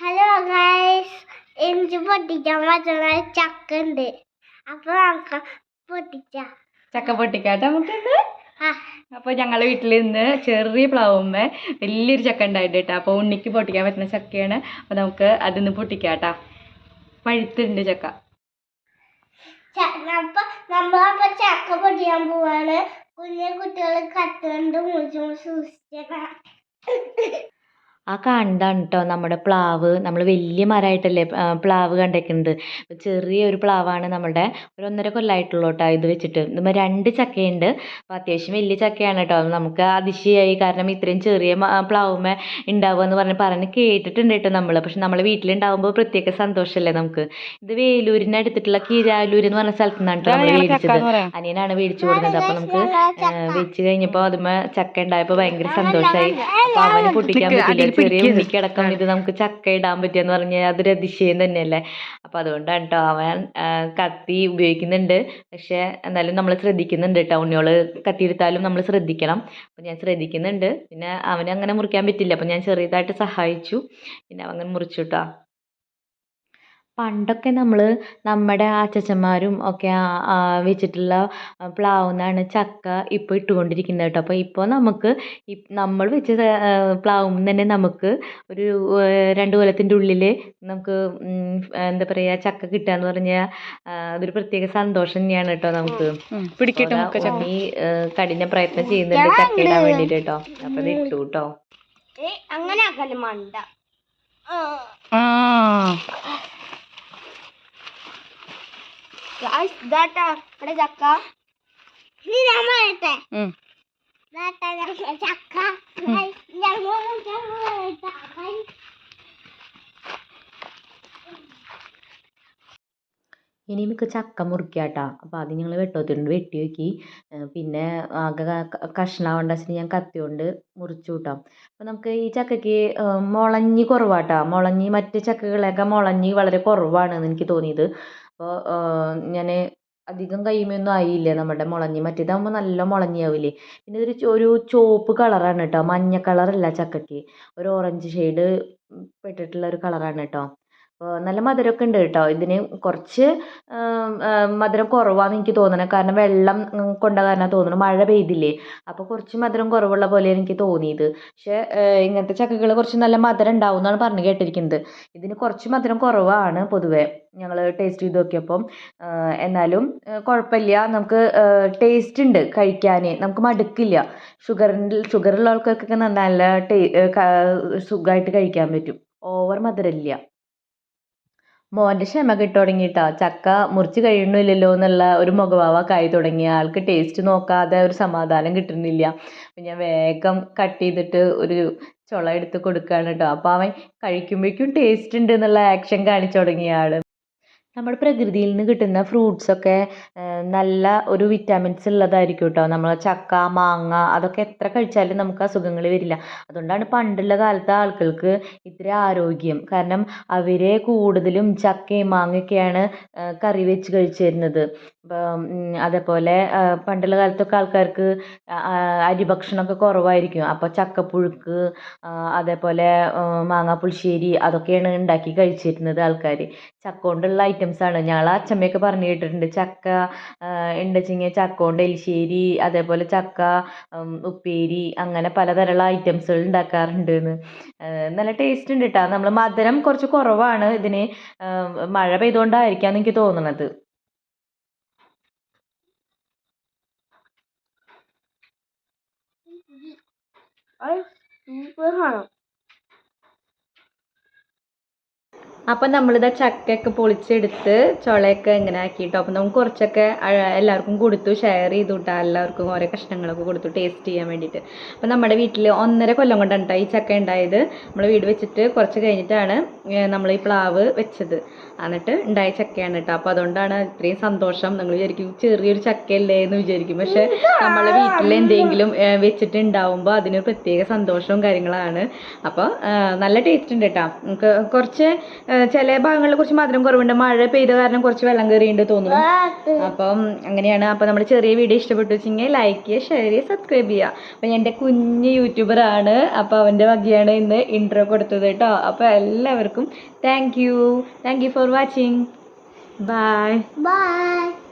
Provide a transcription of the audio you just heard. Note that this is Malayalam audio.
ഹലോ ഗൈസ് എനിക്ക് പൊട്ടിക്കാൻ പറ്റുന്ന ചക്ക ഉണ്ട് അപ്പൊ നമുക്ക് പൊട്ടിച്ച ചക്ക പൊട്ടിക്കാട്ടെ നമുക്ക് അപ്പൊ അപ്പോൾ ഞങ്ങളുടെ വീട്ടിൽ ഇന്ന് ചെറിയ പ്ലാവുമ്മേ വലിയൊരു ചക്ക ഉണ്ടായിട്ട് കേട്ടോ. അപ്പോൾ ഉണ്ണിക്ക് പൊട്ടിക്കാൻ പറ്റുന്ന ചക്കയാണ്. അപ്പോൾ നമുക്ക് അതിന്ന് പൊട്ടിക്കാട്ടാ. പഴുത്തുണ്ട് ചക്ക. നമ്മളപ്പോ ചക്ക പൊട്ടിക്കാൻ പോവാണ്. കുഞ്ഞു കുട്ടികൾ കത്തുകൊണ്ട് മുറിച്ച് സൂക്ഷിച്ചേക്കണം. ആ കാണുന്നതാണ് കേട്ടോ നമ്മുടെ പ്ലാവ്. നമ്മൾ വലിയ മരമായിട്ടല്ലേ പ്ലാവ് കണ്ടേക്കുന്നത് ചെറിയ ഒരു പ്ലാവാണ് നമ്മുടെ ഒരു ഒന്നര കൊല്ലമായിട്ടുള്ളൂ കേട്ടോ ഇത് വെച്ചിട്ട്. ഇതുമ്പോൾ രണ്ട് ചക്കയുണ്ട്. അപ്പോൾ അത്യാവശ്യം വലിയ ചക്കയാണ് കേട്ടോ നമുക്ക് അതിശയായി. കാരണം ഇത്രയും ചെറിയ പ്ലാവുമേ ഉണ്ടാവുക എന്ന് പറഞ്ഞ് പറഞ്ഞ് കേട്ടിട്ടുണ്ട് കേട്ടോ നമ്മൾ പക്ഷെ നമ്മൾ വീട്ടിലുണ്ടാവുമ്പോൾ പ്രത്യേക സന്തോഷമല്ലേ നമുക്ക്. ഇത് വേലൂരിന്റെ അടുത്തിട്ടുള്ള കീരാലൂർ എന്ന് പറഞ്ഞ സ്ഥലത്തു നിന്നാണ് കേട്ടോ നമ്മൾ മേടിച്ചത്. അനിയനാണ് മേടിച്ചു കൊടുക്കുന്നത്. അപ്പോൾ നമുക്ക് വെച്ച് കഴിഞ്ഞപ്പോൾ അതുമ്മേ ചക്ക ഉണ്ടായപ്പോൾ ഭയങ്കര സന്തോഷമായി അപ്പോൾ അവന് പൊട്ടിക്കാൻ പറ്റില്ല. ചെറിയ. ഉണ്ണിക്കടക്കം ഇത് നമുക്ക് ചക്ക ഇടാൻ പറ്റിയെന്ന് പറഞ്ഞാൽ അതൊരു അതിശയം തന്നെയല്ലേ? അപ്പോൾ അതുകൊണ്ടാണ് കേട്ടോ അവൻ കത്തി ഉപയോഗിക്കുന്നുണ്ട്. പക്ഷേ എന്നാലും നമ്മൾ ശ്രദ്ധിക്കുന്നുണ്ട് കേട്ടോ ഉണ്ണിയോൾ കത്തി എടുത്താലും നമ്മൾ ശ്രദ്ധിക്കണം. അപ്പോൾ ഞാൻ ശ്രദ്ധിക്കുന്നുണ്ട്. പിന്നെ അവനെ അങ്ങനെ മുറിക്കാൻ പറ്റില്ല. അപ്പോൾ ഞാൻ ചെറിയതായിട്ട് സഹായിച്ചു. പിന്നെ അവൻ അങ്ങനെ മുറിച്ചു കേട്ടോ പണ്ടൊക്കെ നമ്മൾ നമ്മുടെ അച്ഛച്ചന്മാരും ഒക്കെ വെച്ചിട്ടുള്ള പ്ലാവുന്നാണ് ചക്ക ഇപ്പോൾ ഇട്ടുകൊണ്ടിരിക്കുന്നത് കേട്ടോ. അപ്പോൾ ഇപ്പോൾ നമുക്ക് ഇ- നമ്മൾ വെച്ച പ്ലാവും തന്നെ നമുക്ക് ഒരു രണ്ട് കൊല്ലത്തിന്റെ ഉള്ളിൽ നമുക്ക് ഉം, എന്താ പറയുക ചക്ക കിട്ടുക എന്ന് പറഞ്ഞാൽ അതൊരു പ്രത്യേക സന്തോഷം തന്നെയാണ് കേട്ടോ നമുക്ക്. പിടിക്കട്ടെ ഉണ്ണി കഠിന പ്രയത്നം ചെയ്യുന്നുണ്ട് ചക്ക ഇടാൻ വേണ്ടിയിട്ട് കേട്ടോ. അപ്പോൾ അത് ഇട്ടു കേട്ടോ. ഏ അങ്ങനെ മണ്ട. ആ ഇതാട്ടാ ഇവിടെ ചക്ക നീ ഞാൻ പറയട്ടെ ഉം. ഇതാട്ടാ ഞങ്ങളുടെ ചക്ക Guys, ഞങ്ങളുടെ ചക്ക പറയട്ടെ. ചക്ക. ഇനി നമുക്ക് ചക്ക മുറിക്കാട്ടാ. അപ്പോൾ അത് ഞങ്ങൾ വെട്ടോത്തിട്ടുണ്ട്. വെട്ടി നോക്കി. പിന്നെ ആകെ കഷ്ണാവണ്ട വെച്ചിട്ട് ഞാൻ കത്തി കൊണ്ട് മുറിച്ചു കൂട്ടാം അപ്പോൾ നമുക്ക് ഈ ചക്കയ്ക്ക് മുളഞ്ഞി കുറവാട്ടാ. മുളഞ്ഞി മറ്റ് ചക്കകളൊക്കെ മുളഞ്ഞി വളരെ കുറവാണ് എനിക്ക് തോന്നിയത്. അപ്പോൾ ഞാൻ അധികം കയ്യുമൊന്നും ആയില്ല നമ്മുടെ മുളഞ്ഞി. മറ്റേതാകുമ്പോൾ നല്ല മുളഞ്ഞിയാവില്ലേ പിന്നെ ഇതൊരു ഒരു ചുവപ്പ് കളറാണ് കേട്ടോ. മഞ്ഞ കളറല്ല ചക്കയ്ക്ക് ഒരു ഓറഞ്ച് ഷെയ്ഡ് പെട്ടിട്ടുള്ള ഒരു കളറാണ് കേട്ടോ. നല്ല മധുരമൊക്കെ ഉണ്ട് കേട്ടോ. ഇതിന് കുറച്ച് മധുരം കുറവാന്ന് എനിക്ക് തോന്നണേ. കാരണം വെള്ളം കൊണ്ട കാരണം തോന്നണു. മഴ പെയ്തില്ലേ. അപ്പോൾ കുറച്ച് മധുരം കുറവുള്ള പോലെ എനിക്ക് തോന്നിയത്. പക്ഷേ ഇങ്ങനത്തെ ചക്കകൾ കുറച്ച് നല്ല മധുരം ഉണ്ടാവും എന്നാണ് പറഞ്ഞു കേട്ടിരിക്കുന്നത്. ഇതിന് കുറച്ച് മധുരം കുറവാണ് പൊതുവേ ഞങ്ങൾ ടേസ്റ്റ് ചെയ്ത് നോക്കിയപ്പം. എന്നാലും കുഴപ്പമില്ല. നമുക്ക് ടേസ്റ്റ് ഉണ്ട് കഴിക്കാൻ നമുക്ക് മടുക്കില്ല. ഷുഗറിന്റെ ഷുഗറുള്ള ആൾക്കാർക്കൊക്കെ നല്ല ടേ സുഖമായിട്ട് കഴിക്കാൻ പറ്റും. ഓവർ മധുരമില്ല. മോന്റെ ക്ഷമ കിട്ടി തുടങ്ങിയിട്ടാ ചക്ക മുറിച്ച് കഴിയണില്ലല്ലോ എന്നുള്ള ഒരു മുഖഭാവമൊക്കെ തുടങ്ങി. ആൾക്ക് ടേസ്റ്റ് നോക്കാതെ ഒരു സമാധാനം കിട്ടുന്നില്ല. അപ്പം ഞാൻ വേഗം കട്ട് ചെയ്തിട്ട് ഒരു ചുള എടുത്ത് കൊടുക്കുകയാണ് കേട്ടോ അപ്പോൾ അവൻ കഴിക്കുമ്പോഴേക്കും ടേസ്റ്റ് ഉണ്ട് എന്നുള്ള ആക്ഷൻ കാണിച്ചു തുടങ്ങിയ ആൾ നമ്മുടെ പ്രകൃതിയിൽ നിന്ന് കിട്ടുന്ന ഫ്രൂട്ട്സൊക്കെ നല്ല ഒരു വിറ്റാമിൻസ് ഉള്ളതായിരിക്കും കേട്ടോ നമ്മൾ ചക്ക മാങ്ങ അതൊക്കെ എത്ര കഴിച്ചാലും നമുക്ക് അസുഖങ്ങൾ വരില്ല. അതുകൊണ്ടാണ് പണ്ടുള്ള കാലത്തെ ആൾക്കാർക്ക് ഇത്ര ആരോഗ്യം. കാരണം അവരെ കൂടുതലും ചക്കയും മാങ്ങയൊക്കെയാണ് കറി വെച്ച് കഴിച്ചിരുന്നത്. അതേപോലെ പണ്ടുള്ള കാലത്തൊക്കെ ആൾക്കാർക്ക് അരി ഭക്ഷണമൊക്കെ കുറവായിരിക്കും. അപ്പോൾ ചക്കപ്പുഴുക്ക് അതേപോലെ മാങ്ങാപ്പുളിശ്ശേരി മാങ്ങാ പുളിശ്ശേരി അതൊക്കെയാണ് ഉണ്ടാക്കി കഴിച്ചിരുന്നത് ആൾക്കാർ ചക്ക കൊണ്ടുള്ള ഐറ്റംസാണ് ഞങ്ങൾ അച്ഛമ്മയൊക്കെ പറഞ്ഞു കേട്ടിട്ടുണ്ട്. ചക്ക ഉണ്ടെച്ചിങ്ങ ചക്ക കൊണ്ട് എലിശ്ശേരി അതേപോലെ ചക്ക ഉപ്പേരി അങ്ങനെ പലതരമുള്ള ഐറ്റംസുകൾ ഉണ്ടാക്കാറുണ്ട് നല്ല ടേസ്റ്റ് ഉണ്ട് കേട്ടോ നമ്മൾ മധുരം കുറച്ച് കുറവാണ് ഇതിന്. മഴ പെയ്തുകൊണ്ടായിരിക്കാം എനിക്ക് തോന്നുന്നത് സൂപ്പർ അപ്പം നമ്മളിതാ ചക്കയൊക്കെ പൊളിച്ചെടുത്ത് ചുളയൊക്കെ ഇങ്ങനെ ആക്കിയിട്ടോ. അപ്പം നമുക്ക് കുറച്ചൊക്കെ എല്ലാവർക്കും കൊടുത്തു ഷെയർ ചെയ്തു കിട്ടാം എല്ലാവർക്കും ഓരോ കഷ്ണങ്ങളൊക്കെ കൊടുത്തു ടേസ്റ്റ് ചെയ്യാൻ വേണ്ടിയിട്ട് അപ്പം നമ്മുടെ വീട്ടിൽ ഒന്നര കൊല്ലം കൊണ്ടാണ് ഈ ചക്ക ഉണ്ടായത്. നമ്മൾ വീട് വെച്ചിട്ട് കുറച്ച് കഴിഞ്ഞിട്ടാണ് നമ്മൾ ഈ പ്ലാവ് വെച്ചത്. എന്നിട്ട് ഉണ്ടായ ചക്കയാണ് കേട്ടോ അപ്പോൾ അതുകൊണ്ടാണ് ഇത്രയും സന്തോഷം. നിങ്ങൾ വിചാരിക്കും ചെറിയൊരു ചക്കയല്ലേ? എന്ന് വിചാരിക്കും. പക്ഷേ നമ്മളെ വീട്ടിൽ എന്തെങ്കിലും വെച്ചിട്ട് ഉണ്ടാവുമ്പോൾ അതിന് പ്രത്യേക സന്തോഷവും കാര്യങ്ങളാണ്. അപ്പോൾ നല്ല ടേസ്റ്റ് ഉണ്ട് കേട്ടോ നമുക്ക് കുറച്ച് ചില ഭാഗങ്ങളിൽ കുറച്ച് മധുരം കുറവുണ്ട്. മഴ പെയ്ത കാരണം കുറച്ച് വെള്ളം കയറിയുണ്ട് തോന്നുന്നു. അപ്പം അങ്ങനെയാണ്. അപ്പം നമ്മുടെ ചെറിയ വീഡിയോ ഇഷ്ടപ്പെട്ടു വെച്ചെങ്കിൽ ലൈക്ക് ചെയ്യുക ഷെയർ ചെയ്യുക സബ്സ്ക്രൈബ് ചെയ്യുക. അപ്പം എന്റെ കുഞ്ഞ് യൂട്യൂബറാണ് അപ്പോൾ അവന്റെ വകയാണ് ഇന്ന് ഇൻട്രോ കൊടുത്തത് കേട്ടോ. അപ്പോൾ എല്ലാവർക്കും thank you thank you for watching bye bye